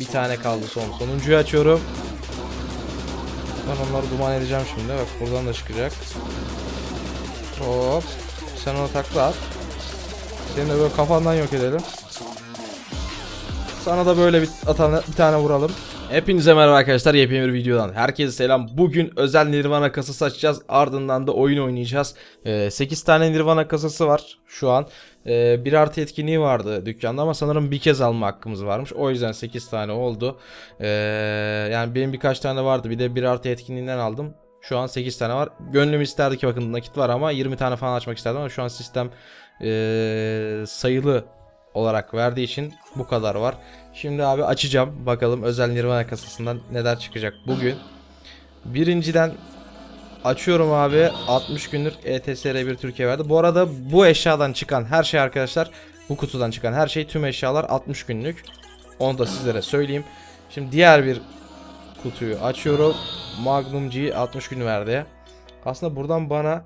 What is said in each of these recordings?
Bir tane kaldı son. Sonuncuyu açıyorum. Ben onları duman edeceğim şimdi. Bak buradan da çıkacak. Hop. Sen ona takla at. Seni de böyle kafandan yok edelim. Sana da böyle bir, atana, bir tane vuralım. Hepinize merhaba arkadaşlar yepyeni bir videodan. Herkese selam. Bugün özel Nirvana kasası açacağız. Ardından da oyun oynayacağız. Ee, 8 tane Nirvana kasası var şu an. Ee, bir artı etkinliği vardı dükkanda ama sanırım bir kez alma hakkımız varmış. O yüzden 8 tane oldu. Ee, yani benim birkaç tane vardı. Bir de bir artı etkinliğinden aldım. Şu an 8 tane var. Gönlüm isterdi ki bakın nakit var ama 20 tane falan açmak isterdim ama şu an sistem ee, sayılı olarak verdiği için bu kadar var. Şimdi abi açacağım. Bakalım özel Nirvana kasasından neler çıkacak bugün. Birinciden açıyorum abi. 60 günlük E ETSR1 Türkiye verdi. Bu arada bu eşyadan çıkan her şey arkadaşlar bu kutudan çıkan her şey tüm eşyalar 60 günlük. Onu da sizlere söyleyeyim. Şimdi diğer bir kutuyu açıyorum. Magnum G 60 gün verdi. Aslında buradan bana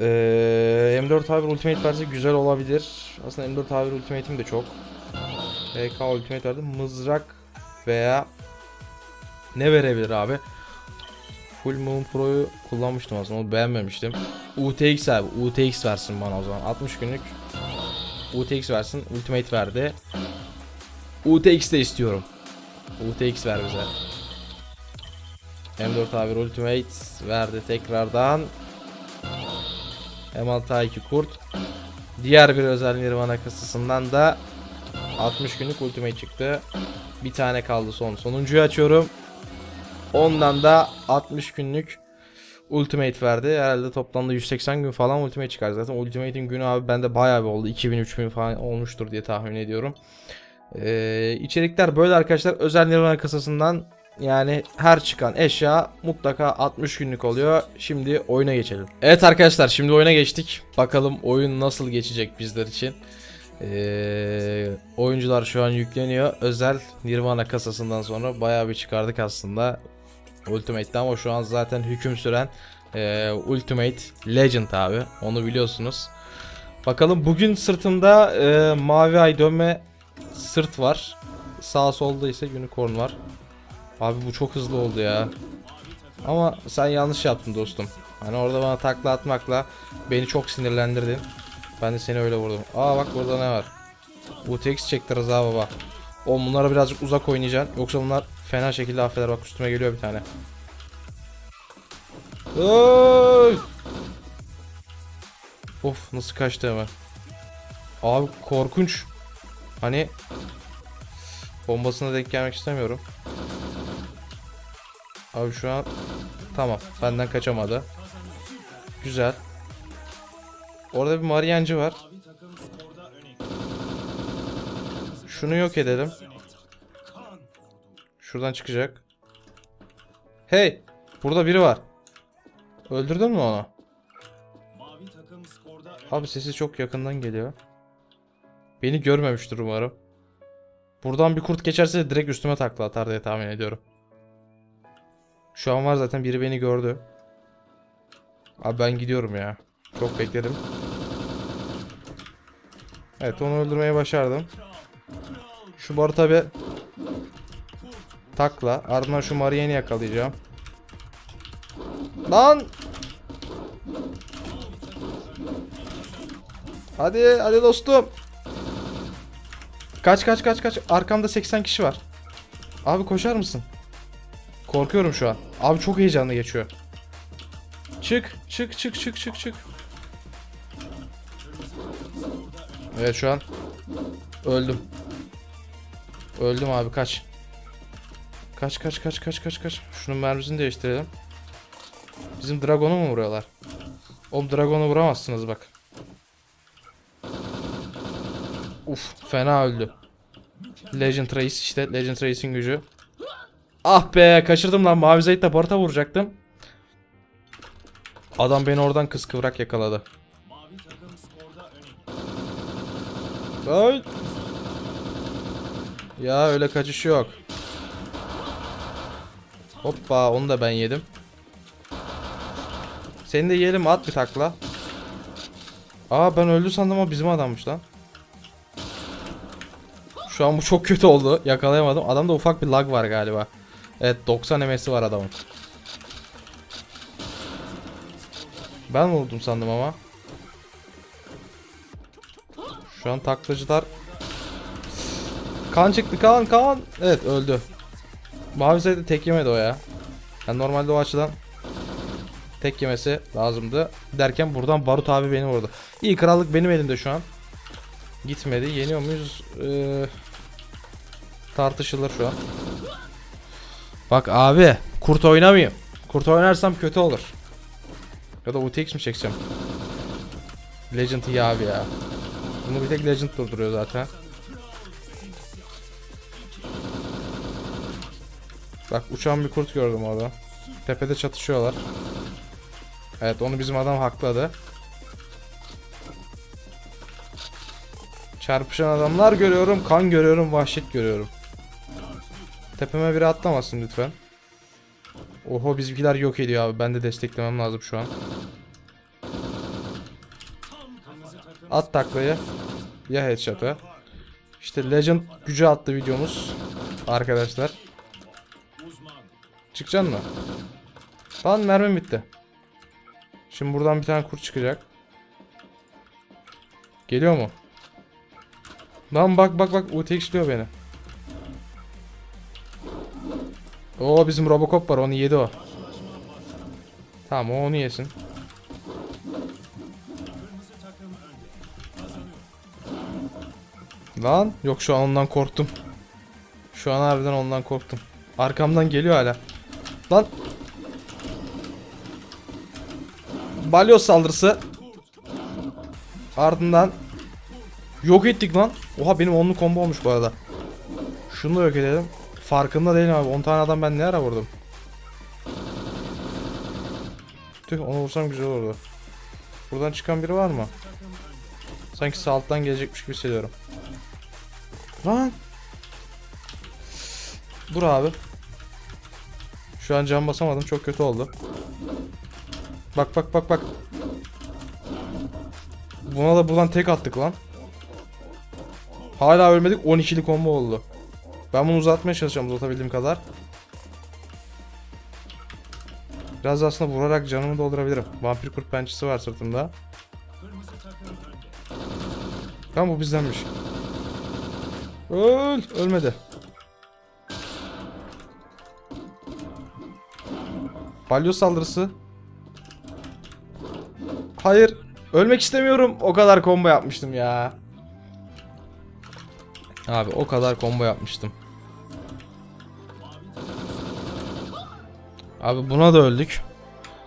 eee, M4 A1 Ultimate verse güzel olabilir. Aslında M4 A1 Ultimate'im de çok. PK Ultimate verdi. Mızrak veya ne verebilir abi? Full Moon Pro'yu kullanmıştım aslında onu beğenmemiştim. UTX abi UTX versin bana o zaman 60 günlük UTX versin Ultimate verdi. UTX de istiyorum. UTX ver bize. M4 A1 Ultimate verdi tekrardan. M6 A2 Kurt. Diğer bir özel Nirvana kasasından da 60 günlük ultimate çıktı. Bir tane kaldı son. Sonuncuyu açıyorum. Ondan da 60 günlük ultimate verdi. Herhalde toplamda 180 gün falan ultimate çıkar. Zaten ultimate'in günü abi bende bayağı bir oldu. 2000-3000 falan olmuştur diye tahmin ediyorum. Ee, içerikler böyle arkadaşlar. Özel Nirvana kasasından yani her çıkan eşya mutlaka 60 günlük oluyor. Şimdi oyuna geçelim. Evet arkadaşlar şimdi oyuna geçtik. Bakalım oyun nasıl geçecek bizler için. Ee, oyuncular şu an yükleniyor. Özel Nirvana kasasından sonra bayağı bir çıkardık aslında. Ultimate'de ama şu an zaten hüküm süren e, Ultimate Legend abi. Onu biliyorsunuz. Bakalım bugün sırtımda e, mavi ay dönme sırt var. Sağ solda ise unicorn var. Abi bu çok hızlı oldu ya. Ama sen yanlış yaptın dostum. Hani orada bana takla atmakla beni çok sinirlendirdin. Ben de seni öyle vurdum. Aa bak burada ne var? UTX çekti Rıza baba. O bunlara birazcık uzak oynayacaksın. Yoksa bunlar fena şekilde affeder. Bak üstüme geliyor bir tane. Oy! Of nasıl kaçtı hemen. Abi korkunç. Hani bombasına denk gelmek istemiyorum. Abi şu an tamam benden kaçamadı. Güzel. Orada bir Mariancı var. Şunu yok edelim. Şuradan çıkacak. Hey! Burada biri var. Öldürdün mü onu? Abi sesi çok yakından geliyor. Beni görmemiştir umarım. Buradan bir kurt geçerse direkt üstüme takla atar diye tahmin ediyorum. Şu an var zaten biri beni gördü. Abi ben gidiyorum ya. Çok bekledim. Evet onu öldürmeye başardım. Şu barı tabi takla. Ardından şu Marianne'i yakalayacağım. Lan! Hadi hadi dostum. Kaç kaç kaç kaç. Arkamda 80 kişi var. Abi koşar mısın? Korkuyorum şu an. Abi çok heyecanlı geçiyor. Çık çık çık çık çık çık. Evet şu an öldüm. Öldüm abi kaç. Kaç kaç kaç kaç kaç kaç. Şunun mermisini değiştirelim. Bizim dragonu mu vuruyorlar? Oğlum dragonu vuramazsınız bak. Uf fena öldü. Legend Race işte Legend Race'in gücü. Ah be kaçırdım lan mavi zeytle barata vuracaktım. Adam beni oradan kıskıvrak yakaladı. Ay. Ya öyle kaçış yok. Hoppa onu da ben yedim. Seni de yiyelim at bir takla. Aa ben öldü sandım o bizim adammış lan. Şu an bu çok kötü oldu. Yakalayamadım. Adamda ufak bir lag var galiba. Evet 90 MS'i var adamın. Ben vurdum sandım ama. Şu an taklacılar Kan çıktı kan kan. Evet öldü. Mavi sayıda tek yemedi o ya. Yani normalde o açıdan tek yemesi lazımdı. Derken buradan Barut abi beni vurdu. İyi krallık benim elimde şu an. Gitmedi. Yeniyor muyuz? Ee, tartışılır şu an. Bak abi kurt oynamayayım. Kurt oynarsam kötü olur. Ya da UTX mi çekeceğim? Legend iyi abi ya. Bunu bir tek Legend durduruyor zaten. Bak uçan bir kurt gördüm orada. Tepede çatışıyorlar. Evet onu bizim adam hakladı. Çarpışan adamlar görüyorum, kan görüyorum, vahşet görüyorum. Tepeme biri atlamasın lütfen. Oho bizimkiler yok ediyor abi. Ben de desteklemem lazım şu an. At taklayı. Ya headshot'ı. İşte Legend gücü attı videomuz. Arkadaşlar. Çıkacaksın mı? Lan mermim bitti. Şimdi buradan bir tane kurt çıkacak. Geliyor mu? Lan bak bak bak UTX'liyor beni. Oo bizim Robocop var onu yedi o. Tamam o onu yesin. Lan yok şu an ondan korktum. Şu an harbiden ondan korktum. Arkamdan geliyor hala. Lan. Balyoz saldırısı. Ardından yok ettik lan. Oha benim onlu combo olmuş bu arada. Şunu da yok edelim. Farkında değilim abi. 10 tane adam ben ne ara vurdum. Tüh onu vursam güzel olurdu. Buradan çıkan biri var mı? Sanki sağ gelecekmiş gibi hissediyorum. Lan. Dur abi. Şu an can basamadım. Çok kötü oldu. Bak bak bak bak. Buna da buradan tek attık lan. Hala ölmedik. 12'li combo oldu. Ben bunu uzatmaya çalışacağım uzatabildiğim kadar. Biraz aslında vurarak canımı doldurabilirim. Vampir kurt pençesi var sırtımda. Tamam bu bizdenmiş. Öl. Ölmedi. Balyoz saldırısı. Hayır. Ölmek istemiyorum. O kadar combo yapmıştım ya. Abi o kadar combo yapmıştım. Abi buna da öldük.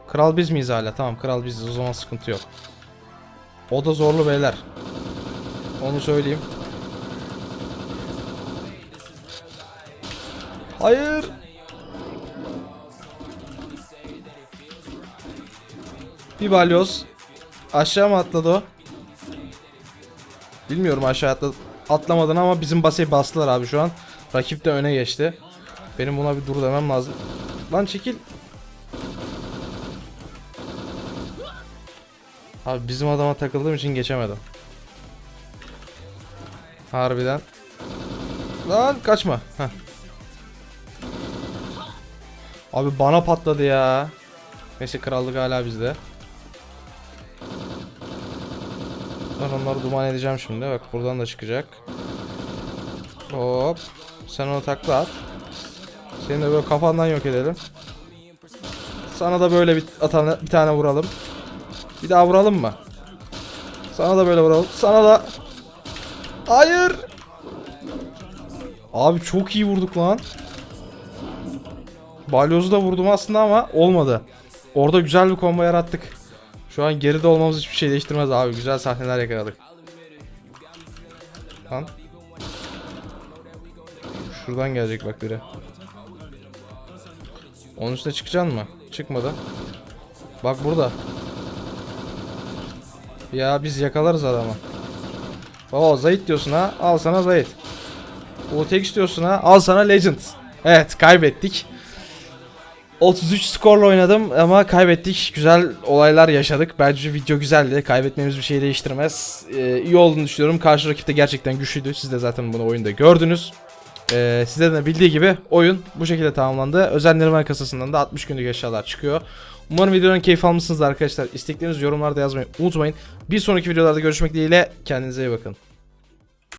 Kral biz miyiz hala? Tamam kral biziz o zaman sıkıntı yok. O da zorlu beyler. Onu söyleyeyim. Hayır. Bir balyoz. Aşağı mı atladı o? Bilmiyorum aşağı atladı. Atlamadın ama bizim basayı bastılar abi şu an. Rakip de öne geçti. Benim buna bir dur demem lazım. Lan çekil. Abi bizim adama takıldığım için geçemedim. Harbiden. Lan kaçma. Heh. Abi bana patladı ya. Neyse krallık hala bizde. Ben onları duman edeceğim şimdi. Bak buradan da çıkacak. Hop. Sen onu takla at. Seni de böyle kafandan yok edelim. Sana da böyle bir, atana, bir tane vuralım. Bir daha vuralım mı? Sana da böyle vuralım. Sana da... Hayır. Abi çok iyi vurduk lan. Balyozu da vurdum aslında ama olmadı. Orada güzel bir combo yarattık. Şu an geride olmamız hiçbir şey değiştirmez abi. Güzel sahneler yakaladık. Lan. Şuradan gelecek bak biri. Onun üstüne çıkacaksın mı? Çıkmadı. Bak burada. Ya biz yakalarız adamı. Oo Zayit diyorsun ha. Al sana Zayit. UTX diyorsun ha. Al sana Legend. Evet kaybettik. 33 skorla oynadım ama kaybettik. Güzel olaylar yaşadık. Bence video güzeldi. Kaybetmemiz bir şey değiştirmez. Ee, iyi olduğunu düşünüyorum. Karşı rakip de gerçekten güçlüydü. Siz de zaten bunu oyunda gördünüz. Ee, sizlerin de bildiği gibi oyun bu şekilde tamamlandı. Özel Nirvana kasasından da 60 günlük eşyalar çıkıyor. Umarım videonun keyif almışsınızdır arkadaşlar. İsteklerinizi yorumlarda yazmayı unutmayın. Bir sonraki videolarda görüşmek dileğiyle. Kendinize iyi bakın.